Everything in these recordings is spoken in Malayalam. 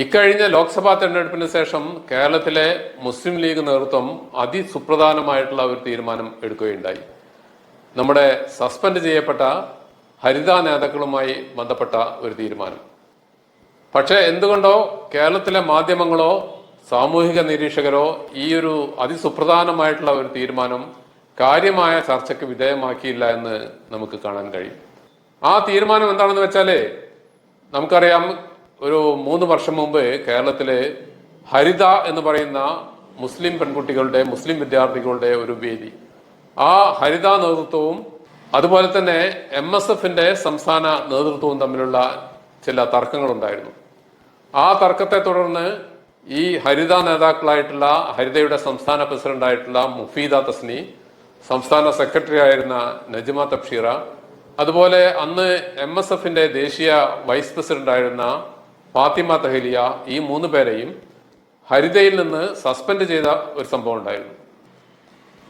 ഇക്കഴിഞ്ഞ ലോക്സഭാ തെരഞ്ഞെടുപ്പിന് ശേഷം കേരളത്തിലെ മുസ്ലിം ലീഗ് നേതൃത്വം അതിസുപ്രധാനമായിട്ടുള്ള ഒരു തീരുമാനം എടുക്കുകയുണ്ടായി. നമ്മുടെ സസ്പെൻഡ് ചെയ്യപ്പെട്ട ഹരിത നേതാക്കളുമായി ബന്ധപ്പെട്ട ഒരു തീരുമാനം. പക്ഷേ എന്തുകൊണ്ടോ കേരളത്തിലെ മാധ്യമങ്ങളോ സാമൂഹിക നിരീക്ഷകരോ ഈ ഒരു അതിസുപ്രധാനമായിട്ടുള്ള ഒരു തീരുമാനം കാര്യമായ ചർച്ചയ്ക്ക് വിധേയമാക്കിയില്ല എന്ന് നമുക്ക് കാണാൻ കഴിയും. ആ തീരുമാനം എന്താണെന്ന് വെച്ചാൽ നമുക്കറിയാം ഒരു മൂന്ന് വർഷം മുമ്പ് കേരളത്തിലെ ഹരിത എന്ന് പറയുന്ന മുസ്ലിം പെൺകുട്ടികളുടെ മുസ്ലിം വിദ്യാർത്ഥികളുടെ ഒരു വേദി. ആ ഹരിത നേതൃത്വവും അതുപോലെ തന്നെ എം എസ് എഫിന്റെ സംസ്ഥാന നേതൃത്വവും തമ്മിലുള്ള ചില തർക്കങ്ങളുണ്ടായിരുന്നു. ആ തർക്കത്തെ തുടർന്ന് ഈ ഹരിത നേതാക്കളായിട്ടുള്ള ഹരിതയുടെ സംസ്ഥാന പ്രസിഡന്റായിട്ടുള്ള മുഫീദ തസ്നി സംസ്ഥാന സെക്രട്ടറി ആയിരുന്ന നജ്മ തബ്ഷീറ അതുപോലെ അന്ന് എം എസ് ദേശീയ വൈസ് പ്രസിഡന്റ് ആയിരുന്ന ഫാത്തിമ തഹലിയ ഈ മൂന്ന് പേരെയും ഹരിതയിൽ നിന്ന് സസ്പെൻഡ് ചെയ്ത ഒരു സംഭവം ഉണ്ടായിരുന്നു.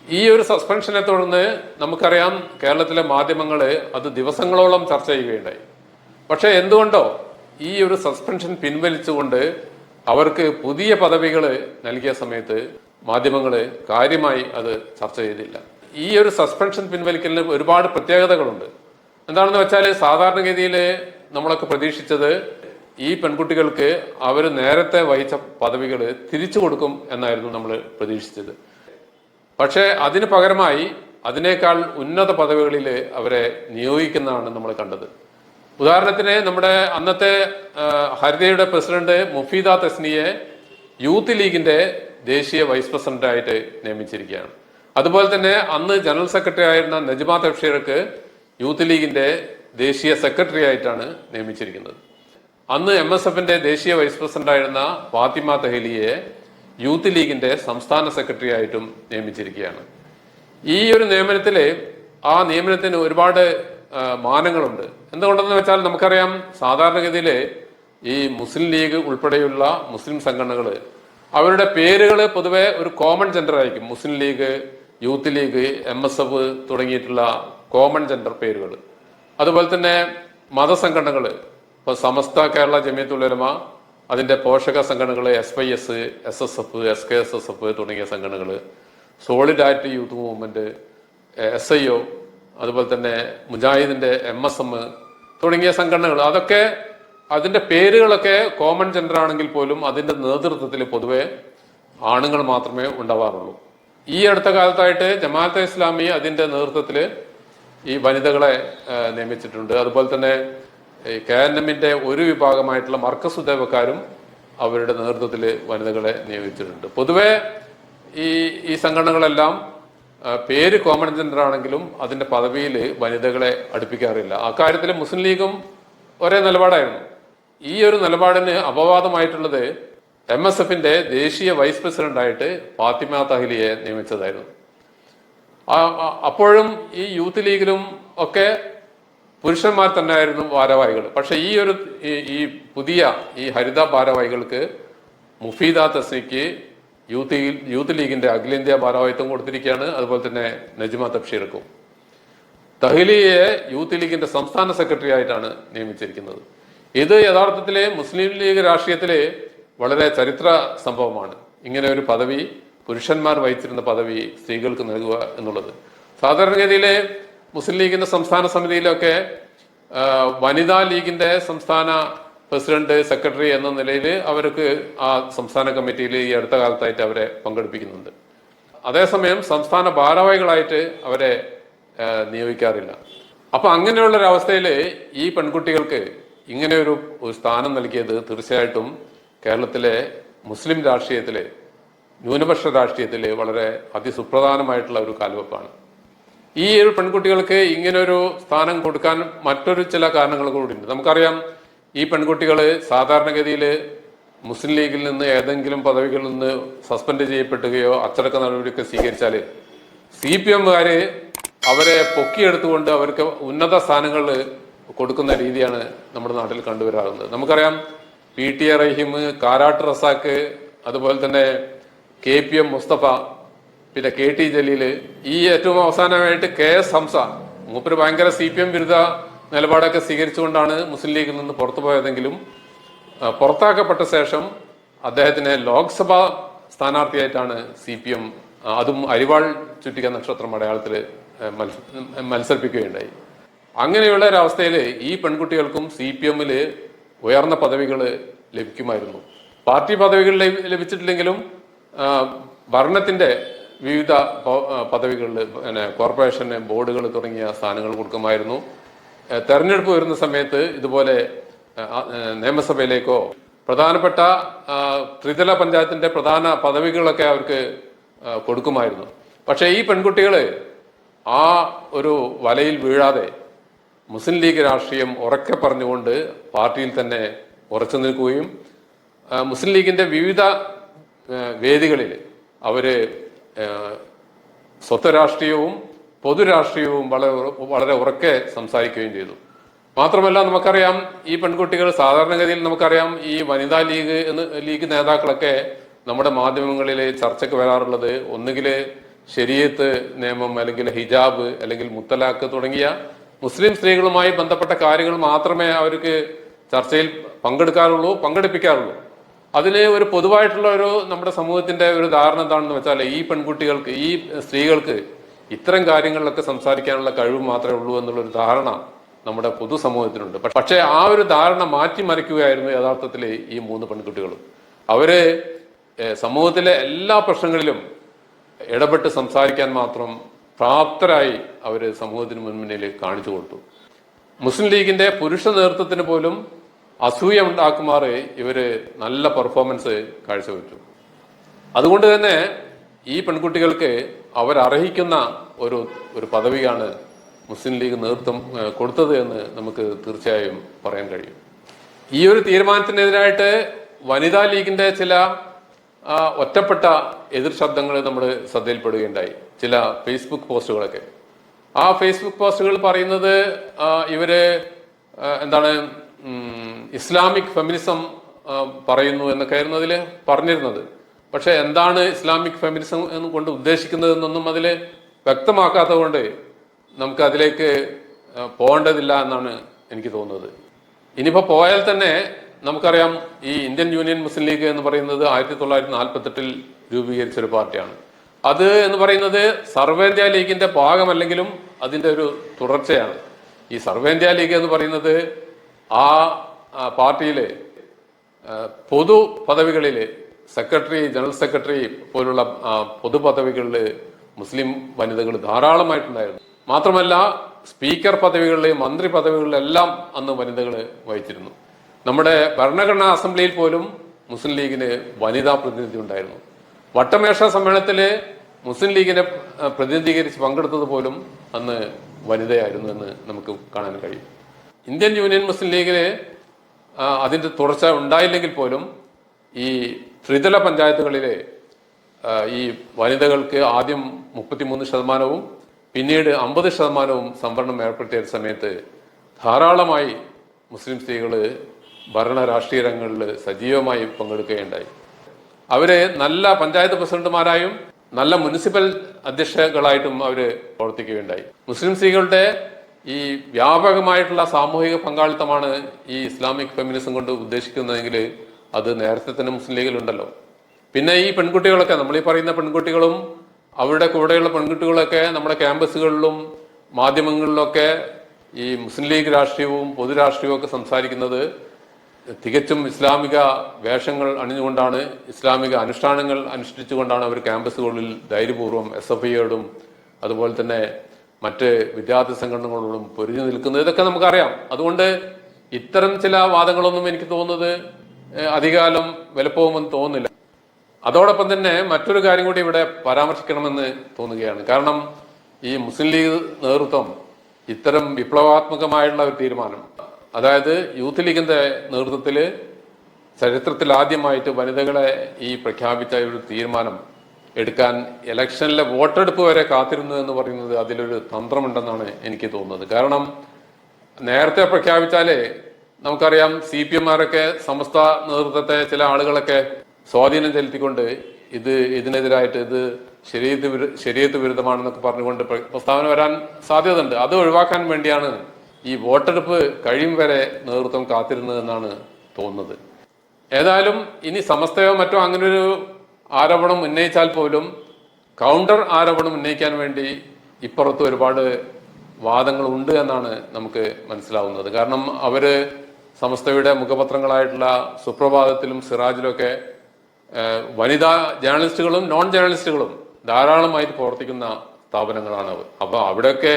ഈ ഒരു സസ്പെൻഷനെ തുടർന്ന് നമുക്കറിയാം കേരളത്തിലെ മാധ്യമങ്ങൾ അത് ദിവസങ്ങളോളം ചർച്ച ചെയ്യുകയുണ്ടായി. പക്ഷേ എന്തുകൊണ്ടോ ഈ ഒരു സസ്പെൻഷൻ പിൻവലിച്ചുകൊണ്ട് അവർക്ക് പുതിയ പദവികൾ നൽകിയ സമയത്ത് മാധ്യമങ്ങൾ കാര്യമായി അത് ചർച്ച ചെയ്തില്ല. ഈ ഒരു സസ്പെൻഷൻ പിൻവലിക്കലിന് ഒരുപാട് പ്രത്യേകതകളുണ്ട്. എന്താണെന്ന് വെച്ചാൽ സാധാരണഗതിയിൽ നമ്മളൊക്കെ പ്രതീക്ഷിച്ചത് ഈ പെൺകുട്ടികൾക്ക് അവർ നേരത്തെ വഹിച്ച പദവികൾ തിരിച്ചു കൊടുക്കും എന്നായിരുന്നു നമ്മൾ പ്രതീക്ഷിച്ചത്. പക്ഷേ അതിന് പകരമായി അതിനേക്കാൾ ഉന്നത പദവികളിൽ അവരെ നിയോഗിക്കുന്നതാണ് നമ്മൾ കണ്ടത്. ഉദാഹരണത്തിന് നമ്മുടെ അന്നത്തെ ഹരിതയുടെ പ്രസിഡന്റ് മുഫീദ തസ്നിയെ യൂത്ത് ലീഗിന്റെ ദേശീയ വൈസ് പ്രസിഡന്റായിട്ട് നിയമിച്ചിരിക്കുകയാണ്. അതുപോലെ തന്നെ അന്ന് ജനറൽ സെക്രട്ടറി ആയിരുന്ന നജ്മ തഫ്ഷീർക്ക് യൂത്ത് ലീഗിന്റെ ദേശീയ സെക്രട്ടറി ആയിട്ടാണ് നിയമിച്ചിരിക്കുന്നത്. അന്ന് എം എസ് എഫിന്റെ ദേശീയ വൈസ് പ്രസിഡന്റ് ആയിരുന്ന ഫാത്തിമ തെഹലിയെ യൂത്ത് ലീഗിന്റെ സംസ്ഥാന സെക്രട്ടറി ആയിട്ടും നിയമിച്ചിരിക്കുകയാണ്. ഈ ഒരു നിയമനത്തിൽ ആ നിയമനത്തിന് ഒരുപാട് മാനങ്ങളുണ്ട്. എന്തുകൊണ്ടെന്ന് വെച്ചാൽ നമുക്കറിയാം സാധാരണഗതിയിൽ ഈ മുസ്ലിം ലീഗ് ഉൾപ്പെടെയുള്ള മുസ്ലിം സംഘടനകൾ അവരുടെ പേരുകൾ പൊതുവെ ഒരു കോമൺ ജെൻഡർ ആയിരിക്കും. Muslim League youth League M S F തുടങ്ങിയിട്ടുള്ള കോമൺ ജെൻഡർ പേരുകൾ. അതുപോലെ തന്നെ മതസംഘടനകൾ. ഇപ്പോൾ സമസ്ത കേരള ജമിയത്തുലമ അതിന്റെ പോഷക സംഘടനകൾ S Y S S S F S K S S F തുടങ്ങിയ സംഘടനകൾ solidarity youth movement S I O അതുപോലെ തന്നെ മുജാഹിദിന്റെ എം എസ് എം തുടങ്ങിയ സംഘടനകൾ അതൊക്കെ അതിന്റെ പേരുകളൊക്കെ കോമൺ ജെൻഡർ ആണെങ്കിൽ പോലും അതിന്റെ നേതൃത്വത്തിൽ പൊതുവെ ആണുങ്ങൾ മാത്രമേ ഉണ്ടാവാറുള്ളൂ. ഈ അടുത്ത കാലത്തായിട്ട് ജമാഅത്തെ ഇസ്ലാമി അതിന്റെ നേതൃത്വത്തിൽ ഈ വനിതകളെ നിയമിച്ചിട്ടുണ്ട്. അതുപോലെ തന്നെ ഈ കെ എൻ എമ്മിന്റെ ഒരു വിഭാഗമായിട്ടുള്ള മർക്കസ് ഉദ്യോഗക്കാരും അവരുടെ നേതൃത്വത്തിൽ വനിതകളെ നിയോഗിച്ചിട്ടുണ്ട്. പൊതുവെ ഈ ഈ സംഘടനകളെല്ലാം പേര് കോമൺ ജെൻഡർ ആണെങ്കിലും അതിന്റെ പദവിയിൽ വനിതകളെ അടുപ്പിക്കാറില്ല. അക്കാര്യത്തിൽ മുസ്ലിം ലീഗും ഒരേ നിലപാടായിരുന്നു. ഈ ഒരു നിലപാടിന് അപവാദമായിട്ടുള്ളത് എം എസ് എഫിന്റെ ദേശീയ വൈസ് പ്രസിഡന്റായിട്ട് ഫാത്തിമ തഹ്ലിയെ നിയമിച്ചതായിരുന്നു. അപ്പോഴും ഈ യൂത്ത് ലീഗിലും ഒക്കെ പുരുഷന്മാർ തന്നെയായിരുന്നു ഭാരവാഹികൾ. പക്ഷെ ഈ ഒരു ഈ- പുതിയ ഈ ഹരിത ഭാരവാഹികൾക്ക് മുഫീദ തസ്നിക്ക് യൂത്ത് യൂത്ത് ലീഗിന്റെ അഖിലേന്ത്യാ ഭാരവാഹിത്വം കൊടുത്തിരിക്കുകയാണ്. അതുപോലെ തന്നെ നജ്മ തബ്ഷീർക്കും. തഹ്ലിയെ യൂത്ത് ലീഗിന്റെ സംസ്ഥാന സെക്രട്ടറി ആയിട്ടാണ് നിയമിച്ചിരിക്കുന്നത്. ഇത് യഥാർത്ഥത്തിലെ മുസ്ലിം ലീഗ് രാഷ്ട്രീയത്തിലെ വളരെ ചരിത്ര സംഭവമാണ്. ഇങ്ങനെ ഒരു പദവി പുരുഷന്മാർ വഹിച്ചിരുന്ന പദവി സ്ത്രീകൾക്ക് നൽകുക എന്നുള്ളത്. സാധാരണഗതിയിലെ മുസ്ലിം ലീഗിന്റെ സംസ്ഥാന സമിതിയിലൊക്കെ വനിതാ ലീഗിന്റെ സംസ്ഥാന പ്രസിഡന്റ് സെക്രട്ടറി എന്ന നിലയിൽ അവർക്ക് ആ സംസ്ഥാന കമ്മിറ്റിയിൽ ഈ അടുത്ത കാലത്തായിട്ട് അവരെ പങ്കെടുപ്പിക്കുന്നുണ്ട്. അതേസമയം സംസ്ഥാന ഭാരവാഹികളായിട്ട് അവരെ നിയോഗിക്കാറില്ല. അപ്പൊ അങ്ങനെയുള്ള ഒരു അവസ്ഥയിൽ ഈ പെൺകുട്ടികൾക്ക് ഇങ്ങനെ ഒരു സ്ഥാനം നൽകിയത് തീർച്ചയായിട്ടും കേരളത്തിലെ മുസ്ലിം രാഷ്ട്രീയത്തിലെ ന്യൂനപക്ഷ രാഷ്ട്രീയത്തിലെ വളരെ അതിസുപ്രധാനമായിട്ടുള്ള ഒരു കാൽവെപ്പാണ്. ഈ ഒരു പെൺകുട്ടികൾക്ക് ഇങ്ങനൊരു സ്ഥാനം കൊടുക്കാൻ മറ്റൊരു ചില കാരണങ്ങൾ കൂടിയുണ്ട് നമുക്കറിയാം ഈ പെൺകുട്ടികൾ സാധാരണഗതിയിൽ മുസ്ലിം ലീഗിൽ നിന്ന് ഏതെങ്കിലും പദവികളിൽ നിന്ന് സസ്പെൻഡ് ചെയ്യപ്പെടുകയോ അച്ചടക്ക നടപടിയൊക്കെ സ്വീകരിച്ചാൽ സി പി എമ്മുകാർ അവരെ പൊക്കിയെടുത്തുകൊണ്ട് അവർക്ക് ഉന്നത സ്ഥാനങ്ങൾ കൊടുക്കുന്ന രീതിയാണ് നമ്മുടെ നാട്ടിൽ കണ്ടുവരാറുള്ളത്. നമുക്കറിയാം P T A Rahim Karat Razak അതുപോലെ തന്നെ കെ പി എം മുസ്തഫ പിന്നെ കെ ടി ജലീൽ. ഈ ഏറ്റവും അവസാനമായിട്ട് കെ എസ് ഹംസ. മൂപ്പര് ഭയങ്കര സി പി എം വിരുദ്ധ നിലപാടൊക്കെ സ്വീകരിച്ചുകൊണ്ടാണ് മുസ്ലിം ലീഗിൽ നിന്ന് പുറത്തു പോയതെങ്കിലും പുറത്താക്കപ്പെട്ട ശേഷം അദ്ദേഹത്തിനെ ലോക്സഭാ സ്ഥാനാർത്ഥിയായിട്ടാണ് സി പി എം അതും അരിവാൾ ചുറ്റിക നക്ഷത്രം അടയാളത്തിൽ മത്സരിപ്പിക്കുകയുണ്ടായി. അങ്ങനെയുള്ള ഒരവസ്ഥയിൽ ഈ പെൺകുട്ടികൾക്കും സി പി എമ്മിൽ ഉയർന്ന പദവികൾ ലഭിക്കുമായിരുന്നു. പാർട്ടി പദവികൾ ലഭിച്ചിട്ടില്ലെങ്കിലും ഭരണത്തിന്റെ വിവിധ പദവികളിൽ പിന്നെ കോർപ്പറേഷന് ബോർഡുകൾ തുടങ്ങിയ സ്ഥാനങ്ങൾ കൊടുക്കുമായിരുന്നു. തെരഞ്ഞെടുപ്പ് വരുന്ന സമയത്ത് ഇതുപോലെ നിയമസഭയിലേക്കോ പ്രധാനപ്പെട്ട ത്രിതല പഞ്ചായത്തിന്റെ പ്രധാന പദവികളൊക്കെ അവർക്ക് കൊടുക്കുമായിരുന്നു. പക്ഷേ ഈ പെൺകുട്ടികൾ ആ ഒരു വലയിൽ വീഴാതെ മുസ്ലിം ലീഗ് രാഷ്ട്രീയം ഉറക്കെ പറഞ്ഞുകൊണ്ട് പാർട്ടിയിൽ തന്നെ ഉറച്ചു നിൽക്കുകയും മുസ്ലിം ലീഗിന്റെ വിവിധ വേദികളിൽ അവർ ആ, സ്വത്ത് രാഷ്ട്രീയവും പൊതുരാഷ്ട്രീയവും വളരെ വളരെ ഉറക്കെ സംസാരിക്കുകയും ചെയ്തു. മാത്രമല്ല നമുക്കറിയാം ഈ പെൺകുട്ടികൾ സാധാരണഗതിയിൽ നമുക്കറിയാം ഈ വനിതാ ലീഗ് എന്ന് ലീഗ് നേതാക്കളൊക്കെ നമ്മുടെ മാധ്യമങ്ങളിൽ ചർച്ചയ്ക്ക് വരാറുള്ളത് ഒന്നുകിൽ ശരീഅത്ത് നിയമം അല്ലെങ്കിൽ ഹിജാബ് അല്ലെങ്കിൽ മുത്തലാഖ് തുടങ്ങിയ മുസ്ലിം സ്ത്രീകളുമായി ബന്ധപ്പെട്ട കാര്യങ്ങൾ മാത്രമേ അവർക്ക് ചർച്ചയിൽ പങ്കെടുക്കാറുള്ളൂ പങ്കെടുപ്പിക്കാറുള്ളൂ. അതിന് ഒരു പൊതുവായിട്ടുള്ള ഒരു നമ്മുടെ സമൂഹത്തിന്റെ ഒരു ധാരണ എന്താണെന്ന് വെച്ചാൽ ഈ പെൺകുട്ടികൾക്ക് ഈ സ്ത്രീകൾക്ക് ഇത്തരം കാര്യങ്ങളിലൊക്കെ സംസാരിക്കാനുള്ള കഴിവ് മാത്രമേ ഉള്ളൂ എന്നുള്ള ഒരു ധാരണ നമ്മുടെ പൊതുസമൂഹത്തിനുണ്ട് പക്ഷേ ആ ഒരു ധാരണ മാറ്റിമറിക്കുകയായിരുന്നു യഥാർത്ഥത്തിൽ ഈ മൂന്ന് പെൺകുട്ടികളും. അവർ സമൂഹത്തിലെ എല്ലാ പ്രശ്നങ്ങളിലും ഇടപെട്ട് സംസാരിക്കാൻ മാത്രം പ്രാപ്തരായി അവർ സമൂഹത്തിന് മുൻപിൽ കാണിച്ചു കൊടുത്തു. മുസ്ലിം ലീഗിന്റെ പുരുഷ നേതൃത്വത്തിന് പോലും അസൂയ ഉണ്ടാക്കുമാറ് ഇവർ നല്ല പെർഫോമൻസ് കാഴ്ചവെച്ചു. അതുകൊണ്ട് തന്നെ ഈ പെൺകുട്ടികൾക്ക് അവരർഹിക്കുന്ന ഒരു ഒരു പദവിയാണ് മുസ്ലിം ലീഗ് നേതൃത്വം കൊടുത്തത് എന്ന് നമുക്ക് തീർച്ചയായും പറയാൻ കഴിയും. ഈ ഒരു തീരുമാനത്തിനെതിരായിട്ട് വനിതാ ലീഗിന്റെ ചില ഒറ്റപ്പെട്ട എതിർ ശബ്ദങ്ങൾ നമ്മൾ ശ്രദ്ധയിൽപ്പെടുകയുണ്ടായി. ചില ഫേസ്ബുക്ക് പോസ്റ്റുകളൊക്കെ. ആ ഫേസ്ബുക്ക് പോസ്റ്റുകൾ പറയുന്നത് ഇവർ എന്താണ് ഇസ്ലാമിക് ഫെമിനിസം പറയുന്നു പറയുന്നു എന്നൊക്കെയായിരുന്നു അതിൽ പറഞ്ഞിരുന്നത്. പക്ഷെ എന്താണ് ഇസ്ലാമിക് ഫെമിനിസം എന്ന് കൊണ്ട് ഉദ്ദേശിക്കുന്നത് എന്നൊന്നും അതിൽ വ്യക്തമാക്കാത്തത് കൊണ്ട് നമുക്ക് അതിലേക്ക് പോകേണ്ടതില്ല എന്നാണ് എനിക്ക് തോന്നുന്നത്. ഇനിയിപ്പോൾ പോയാൽ തന്നെ നമുക്കറിയാം ഈ ഇന്ത്യൻ യൂണിയൻ മുസ്ലിം ലീഗ് എന്ന് പറയുന്നത് ആയിരത്തി തൊള്ളായിരത്തി നാൽപ്പത്തെട്ടിൽ രൂപീകരിച്ച ഒരു പാർട്ടിയാണ്. അത് എന്ന് പറയുന്നത് സർവേന്ത്യ ലീഗിന്റെ ഭാഗമല്ലെങ്കിലും അതിന്റെ ഒരു തുടർച്ചയാണ്. ഈ സർവേന്ത്യ ലീഗ് എന്ന് പറയുന്നത് ആ, പാർട്ടിയിലെ പൊതു പദവികളിൽ സെക്രട്ടറി ജനറൽ സെക്രട്ടറി പോലുള്ള പൊതുപദവികളിൽ പൊതു പദവികളിൽ മുസ്ലിം വനിതകൾ ധാരാളമായിട്ടുണ്ടായിരുന്നു. മാത്രമല്ല സ്പീക്കർ പദവികളിൽ മന്ത്രി പദവികളിലെല്ലാം അന്ന് വനിതകൾ വഹിച്ചിരുന്നു. നമ്മുടെ ഭരണഘടനാ അസംബ്ലിയിൽ പോലും മുസ്ലിം ലീഗിന് വനിതാ പ്രതിനിധി ഉണ്ടായിരുന്നു. വട്ടമേശ സമ്മേളനത്തിൽ മുസ്ലിം ലീഗിനെ പ്രതിനിധീകരിച്ച് പങ്കെടുത്തത് പോലും അന്ന് വനിതയായിരുന്നു എന്ന് നമുക്ക് കാണാൻ കഴിയും. ഇന്ത്യൻ യൂണിയൻ മുസ്ലിം ലീഗിന് ആ, അതിന്റെ തുടർച്ച ഉണ്ടായില്ലെങ്കിൽ പോലും ഈ ത്രിതല പഞ്ചായത്തുകളിലെ ഈ വനിതകൾക്ക് ആദ്യം മുപ്പത്തിമൂന്ന് ശതമാനവും പിന്നീട് അമ്പത് ശതമാനവും സംവരണം ഏർപ്പെടുത്തിയ സമയത്ത് ധാരാളമായി മുസ്ലിം സ്ത്രീകൾ ഭരണ രാഷ്ട്രീയ രംഗങ്ങളിൽ സജീവമായി പങ്കെടുക്കുകയുണ്ടായി. അവരെ നല്ല പഞ്ചായത്ത് പ്രസിഡന്റുമാരായും നല്ല മുനിസിപ്പൽ അധ്യക്ഷകളായിട്ടും അവർ പ്രവർത്തിക്കുകയുണ്ടായി. മുസ്ലിം സ്ത്രീകളുടെ ഈ വ്യാപകമായിട്ടുള്ള സാമൂഹിക പങ്കാളിത്തമാണ് ഈ ഇസ്ലാമിക് ഫെമിനിസം കൊണ്ട് ഉദ്ദേശിക്കുന്നതെങ്കിൽ അത് നേരത്തെ തന്നെ മുസ്ലിം ലീഗിലുണ്ടല്ലോ പിന്നെ ഈ പെൺകുട്ടികളൊക്കെ നമ്മൾ ഈ പറയുന്ന പെൺകുട്ടികളും അവരുടെ കൂടെയുള്ള പെൺകുട്ടികളൊക്കെ നമ്മുടെ ക്യാമ്പസുകളിലും മാധ്യമങ്ങളിലൊക്കെ ഈ മുസ്ലിം ലീഗ് രാഷ്ട്രീയവും പൊതുരാഷ്ട്രീയവും ഒക്കെ സംസാരിക്കുന്നത് തികച്ചും ഇസ്ലാമിക വേഷങ്ങൾ അണിഞ്ഞുകൊണ്ടാണ് ഇസ്ലാമിക അനുഷ്ഠാനങ്ങൾ അനുഷ്ഠിച്ചുകൊണ്ടാണ് അവർ ക്യാമ്പസുകളിൽ ധൈര്യപൂർവം എസ് എഫ് ഐയോടും അതുപോലെ തന്നെ മറ്റ് വിദ്യാർത്ഥി സംഘടനകളോടും പൊരിഞ്ഞു നിൽക്കുന്നത് ഇതൊക്കെ നമുക്കറിയാം. അതുകൊണ്ട് ഇത്തരം ചില വാദങ്ങളൊന്നും എനിക്ക് തോന്നുന്നത് അധികാലം വിലപ്പോകുമെന്ന് തോന്നുന്നില്ല. അതോടൊപ്പം തന്നെ മറ്റൊരു കാര്യം കൂടി ഇവിടെ പരാമർശിക്കണമെന്ന് തോന്നുകയാണ്. കാരണം ഈ മുസ്ലിം ലീഗ് നേതൃത്വം ഇത്തരം വിപ്ലവാത്മകമായുള്ള ഒരു തീരുമാനം അതായത് യൂത്ത് ലീഗിന്റെ നേതൃത്വത്തിൽ ചരിത്രത്തിൽ ആദ്യമായിട്ട് വനിതകളെ ഈ പ്രഖ്യാപിച്ച ഒരു തീരുമാനം എടുക്കാൻ ഇലക്ഷനിലെ വോട്ടെടുപ്പ് വരെ കാത്തിരുന്നു എന്ന് പറയുന്നത് അതിലൊരു തന്ത്രമുണ്ടെന്നാണ് എനിക്ക് തോന്നുന്നത്. കാരണം നേരത്തെ പ്രഖ്യാപിച്ചാലേ നമുക്കറിയാം സി പി എംമാരൊക്കെ സമസ്ത നേതൃത്വത്തെ ചില ആളുകളൊക്കെ സ്വാധീനം ചെലുത്തിക്കൊണ്ട് ഇത് ഇതിനെതിരായിട്ട് ഇത് ശരീരത്ത് ശരീരത്ത് വിരുദ്ധമാണെന്നൊക്കെ പറഞ്ഞുകൊണ്ട് പ്ര- പ്രസ്താവന വരാൻ സാധ്യതയുണ്ട്. അത് ഒഴിവാക്കാൻ വേണ്ടിയാണ് ഈ വോട്ടെടുപ്പ് കഴിയും വരെ നേതൃത്വം കാത്തിരുന്നതെന്നാണ് തോന്നുന്നത്. ഏതായാലും ഇനി സമസ്തയോ മറ്റോ അങ്ങനെ ഒരു ആരോപണം ഉന്നയിച്ചാൽ പോലും കൗണ്ടർ ആരോപണം ഉന്നയിക്കാൻ വേണ്ടി ഇപ്പുറത്ത് ഒരുപാട് വാദങ്ങൾ ഉണ്ട് എന്നാണ് നമുക്ക് മനസ്സിലാവുന്നത്. കാരണം അവർ സമസ്തയുടെ മുഖപത്രങ്ങളായിട്ടുള്ള സുപ്രഭാതത്തിലും സിറാജിലും ഒക്കെ വനിതാ ജേർണലിസ്റ്റുകളും നോൺ ജേർണലിസ്റ്റുകളും ധാരാളമായിട്ട് പ്രവർത്തിക്കുന്ന സ്ഥാപനങ്ങളാണ് അപ്പോൾ അപ്പൊ അവിടെയൊക്കെ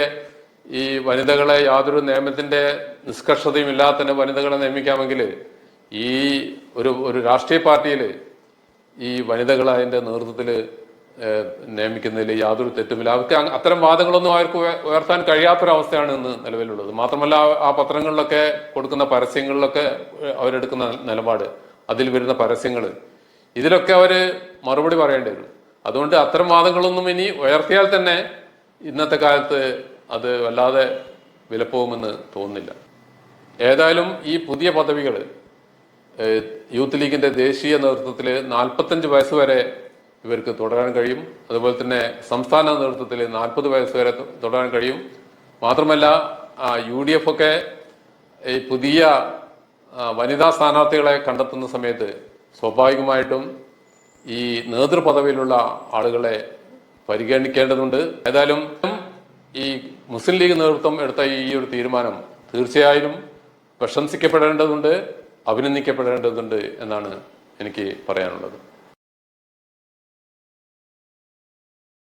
ഈ വനിതകളെ യാതൊരു നിയമത്തിന്റെ നിഷ്കർഷതയും ഇല്ലാതെ തന്നെ വനിതകളെ നിയമിക്കാമെങ്കിൽ ഈ ഒരു ഒരു രാഷ്ട്രീയ പാർട്ടിയിൽ ഈ വനിതകളെ അതിന്റെ നേതൃത്വത്തിൽ നിയമിക്കുന്നതിൽ യാതൊരു തെറ്റുമില്ല. അവർക്ക് അത്തരം വാദങ്ങളൊന്നും അവർക്ക് ഉയ- ഉയർത്താൻ കഴിയാത്തൊരവസ്ഥയാണ് ഇന്ന് നിലവിലുള്ളത്. മാത്രമല്ല ആ- പത്രങ്ങളിലൊക്കെ കൊടുക്കുന്ന പരസ്യങ്ങളിലൊക്കെ അവരെടുക്കുന്ന നിലപാട് അതിൽ വരുന്ന പരസ്യങ്ങൾ ഇതിലൊക്കെ അവർ മറുപടി പറയേണ്ടി വരും. അതുകൊണ്ട് അത്തരം വാദങ്ങളൊന്നും ഇനി ഉയർത്തിയാൽ തന്നെ ഇന്നത്തെ കാലത്ത് അത് വല്ലാതെ വിലപ്പോകുമെന്ന് തോന്നുന്നില്ല. ഏതായാലും ഈ പുതിയ പദവികൾ യൂത്ത് ലീഗിന്റെ ദേശീയ നേതൃത്വത്തിൽ നാൽപ്പത്തഞ്ച് വയസ്സ് വരെ ഇവർക്ക് തുടരാൻ കഴിയും. അതുപോലെ തന്നെ സംസ്ഥാന നേതൃത്വത്തിൽ നാൽപ്പത് വയസ്സ് വരെ തുടരാൻ കഴിയും. മാത്രമല്ല യു ഡി എഫ് ഒക്കെ ഈ പുതിയ വനിതാ സ്ഥാനാർത്ഥികളെ കണ്ടെത്തുന്ന സമയത്ത് സ്വാഭാവികമായിട്ടും ഈ നേതൃപദവിയിലുള്ള ആളുകളെ പരിഗണിക്കേണ്ടതുണ്ട്. ഏതായാലും ഈ മുസ്ലിം ലീഗ് നേതൃത്വം എടുത്ത ഈ ഒരു തീരുമാനം തീർച്ചയായും പ്രശംസിക്കപ്പെടേണ്ടതുണ്ട്. അഭിനന്ദിക്കപ്പെടേണ്ടതുണ്ട് എന്നാണ് എനിക്ക് പറയാനുള്ളത്.